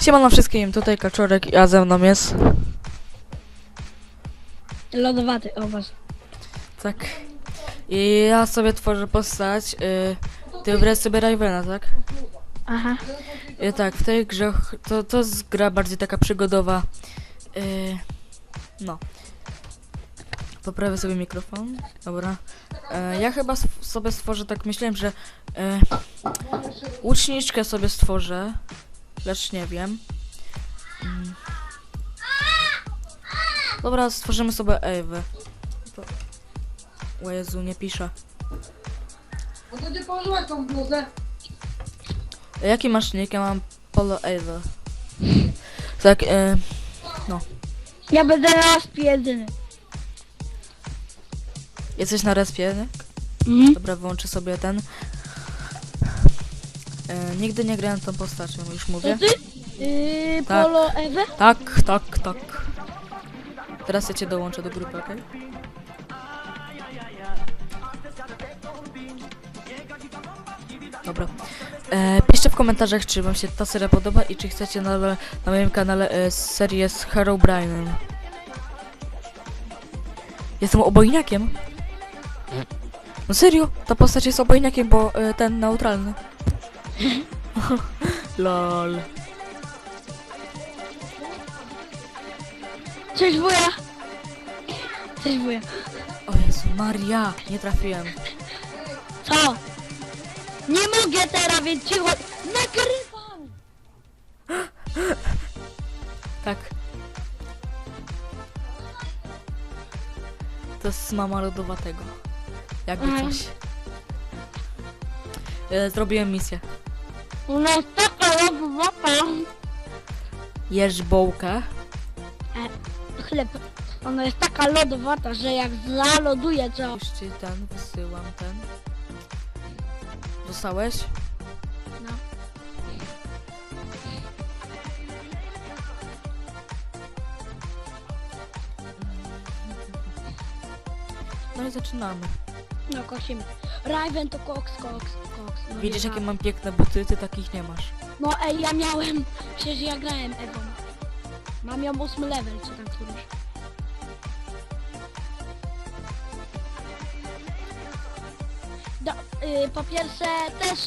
Siemano wszystkim, tutaj Kaczorek, a ze mną jest... Lodowaty, o was. Tak. I ja sobie tworzę postać. Y, ty wybrałeś sobie Ravena, tak? Aha. I tak, w tej grze ch- to, to jest gra bardziej taka przygodowa. Y, no. Poprawię sobie mikrofon. Dobra. E, ja chyba sw- sobie stworzę, tak myślałem, że e, łuczniczkę sobie stworzę, lecz nie wiem. Mm. Dobra, stworzymy sobie Ewę. To... O Jezu, nie piszę. No to ty położyłaś tą bluzę. Jaki masz nick? Ja mam Polo Ewę. Tak, e, Ja będę raz jedyny. jesteś na respie, nie? Mhm. Dobra, wyłączę sobie ten. E, nigdy nie grałem tą postacią, już To mówię. ty? Yy, Tak. Polo Ewe? Tak, tak, tak. Teraz ja cię dołączę do grupy, okej? Dobra. E, piszcie w komentarzach, czy wam się ta seria podoba i czy chcecie na, na moim kanale e, serię z Herobrine'em. Jestem obojniakiem. No serio, ta postać jest obojniakiem, bo e, ten neutralny. Lol. Cześć wuja. Cześć wuja. O Jezu, Maria, nie trafiłem. Co? Nie mogę teraz, więc cicho. Nagrywam! Tak. To jest mama lodowatego. Jakby Mhm. coś. E, zrobiłem misję. U nas taka lodowata. Jesz bułkę. Chleb. Ona jest taka lodowata, że jak zaloduje co? Już ci ten, wysyłam ten. Dostałeś? No. No i zaczynamy. No kosimy. Raven to koks, koks, koks. No Widzisz nie jakie ma. mam piękne buty, ty takich nie masz. No ej, ja miałem. Przecież ja grałem Ewą. Mam ją ósmy level, czy tam któryś. Do, y, po pierwsze też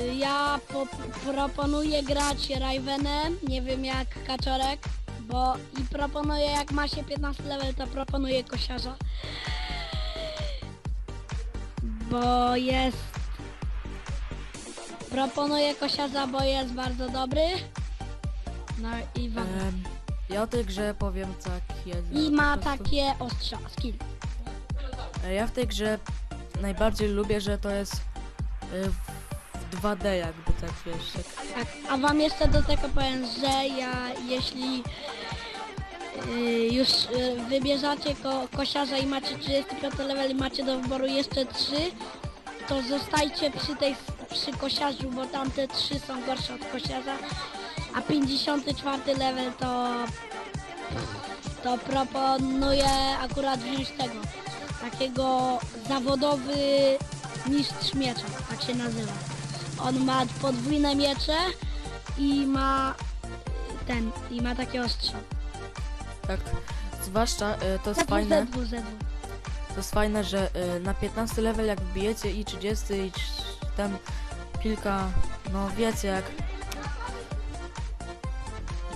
y, ja po, proponuję grać Ravenem, nie wiem jak Kaczorek, bo i proponuję jak ma się 15 level, to proponuję kosiarza. Bo jest Proponuję kosiarza, bo jest bardzo dobry. No i, wa- Em, ja o tej grze powiem tak jest. i po ma prostu- takie ostrza, skill. E, Ja w tej grze najbardziej lubię, że to jest e, w w 2D jakby tak wiesz. Tak, a wam jeszcze do tego powiem, że ja jeśli już y, wybierzecie ko kosiarza i macie 35 level i macie do wyboru jeszcze 3, to zostajcie przy tej przy kosiarzu, bo tamte 3 są gorsze od kosiarza, a 54 level to to proponuję akurat wziąć tego takiego zawodowy mistrz miecza, tak się nazywa. On ma podwójne miecze i ma y, ten, i ma takie ostrza. Tak, zwłaszcza e, to jest fajne, to jest fajne, że e, na 15 level jak wbijecie i 30 i tam kilka, no wiecie jak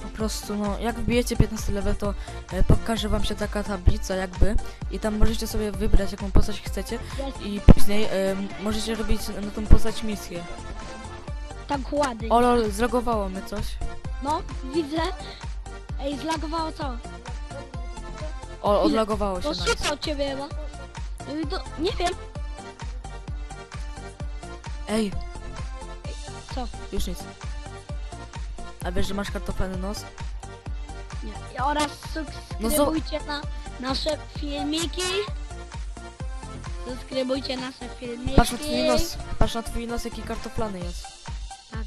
po prostu no jak wbijecie 15 level to e, pokaże wam się taka tablica jakby i tam możecie sobie wybrać jaką postać chcecie i później możecie robić na tą postać misję. tak ładny. O lol, zlogowało mnie coś. No, widzę. Ej, zlagowało co? O, odlagowało się nice. szukał ciebie chyba. Y, To, nie wiem, Ej, co? już nic. A wiesz, że masz kartoflany nos? Nie. Oraz subskrybujcie na nasze filmiki. Subskrybujcie nasze filmiki. Patrz na twój nos, patrz na twój nos, jaki kartoflany jest. Tak.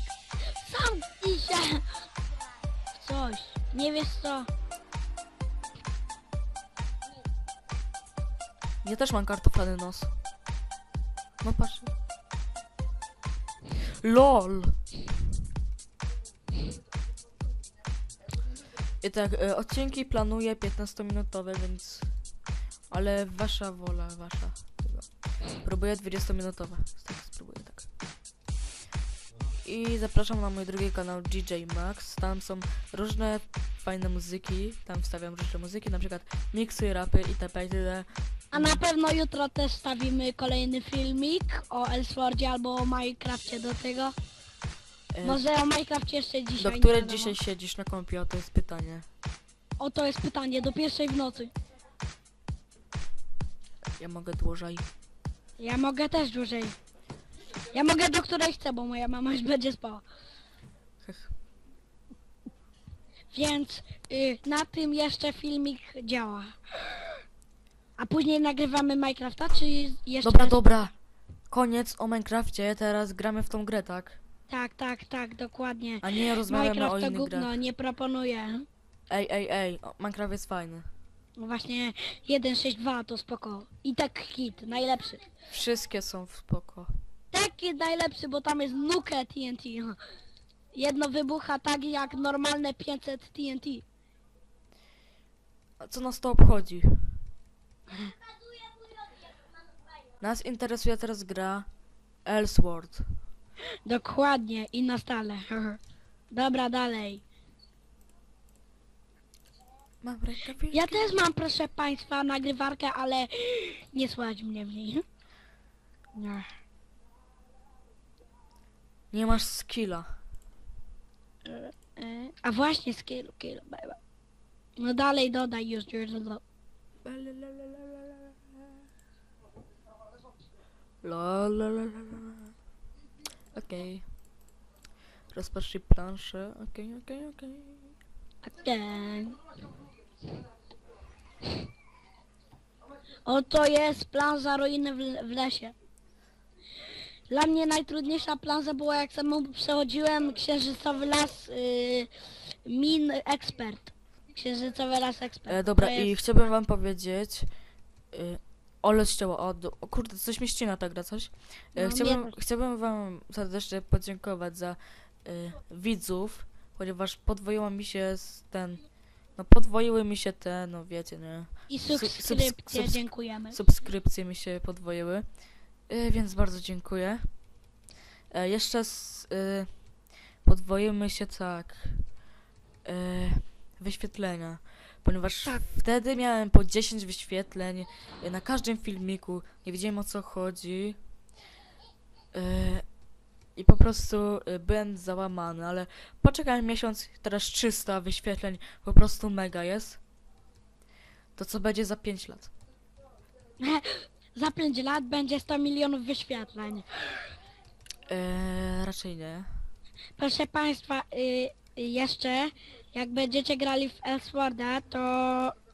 Zamknij się! Coś. Nie wiesz co? Ja też mam kartoflany nos. No patrz. LOL! I tak, e, odcinki planuję 15-minutowe, więc... Ale wasza wola, wasza. Próbuję 20-minutowe. Tak, spróbuję tak. I zapraszam na mój drugi kanał DJ Max. Tam są różne fajne muzyki. Tam wstawiam różne muzyki, na przykład miksy, rapy itp. itd. A na pewno jutro też stawimy kolejny filmik o Elswordzie albo o Minecrafcie do tego. E, Może o Minecrafcie jeszcze dzisiaj. Do nie której wiadomo. dzisiaj siedzisz na kompie? O, to jest pytanie. O to jest pytanie, do pierwszej w nocy. Ja mogę dłużej. Ja mogę też dłużej. Ja mogę do której chcę, bo moja mama już będzie spała. Hech. Więc y, na tym jeszcze filmik działa. A później nagrywamy Minecrafta, czy jeszcze... Dobra, dobra. Koniec o Minecrafcie, teraz gramy w tą grę, tak? Tak, tak, tak, dokładnie. A nie rozmawiamy o Minecraft to innych grach. gówno, nie proponuję. Ej, ej, ej, o, Minecraft jest fajny. No Właśnie 1.6.2 to spoko. I tak hit, najlepszy. Wszystkie są w spoko. Taki najlepszy, bo tam jest nuke TNT. Jedno wybucha tak jak normalne 500 TNT. A co nas to obchodzi? Nas interesuje teraz gra Elsword. Dokładnie i na stale. Dobra, dalej. Mam rękawiczki. Ja też mam, proszę państwa, nagrywarkę, ale nie słychać mnie w niej. Nie. Nie masz skilla. E, A właśnie skill, kill, baby. No dalej dodaj już, już. La. Okej. Rozpocznij planszę. Okej, okej, okej. Okej. Oto jest planza ruiny w, w lesie. Dla mnie najtrudniejsza planza była jak samemu przechodziłem księżycowy las y, min expert. Księżycowy las expert. E, dobra, To i jest- chciałbym wam powiedzieć... Y, ole o, do, o kurde, coś mi ścina ta gra, coś. E, No, chciałbym, chciałbym wam serdecznie podziękować za y, widzów, ponieważ podwoiło mi się z ten... No podwoiły mi się te, no wiecie, nie? I subs- subskrypcje, subs- dziękujemy. subskrypcje mi się podwoiły, y, więc bardzo dziękuję. E, jeszcze s, y, podwoiły mi się tak y, wyświetlenia, ponieważ Tak. wtedy miałem po 10 wyświetleń y, na każdym filmiku, nie wiedziałem o co chodzi. Y, I po prostu y, byłem załamany, ale poczekałem miesiąc, teraz 300 wyświetleń, po prostu mega jest. To co będzie za 5 lat? Za 5 lat będzie 100 milionów wyświetleń. Eee, raczej nie. Proszę Państwa, y, jeszcze jak będziecie grali w Elsworda, to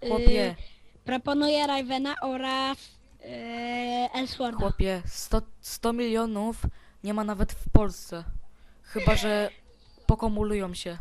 y, Chłopie, proponuję Ravena oraz y, Elsworda. chłopie, 100, 100 milionów nie ma nawet w Polsce. Chyba, że pokomulują się.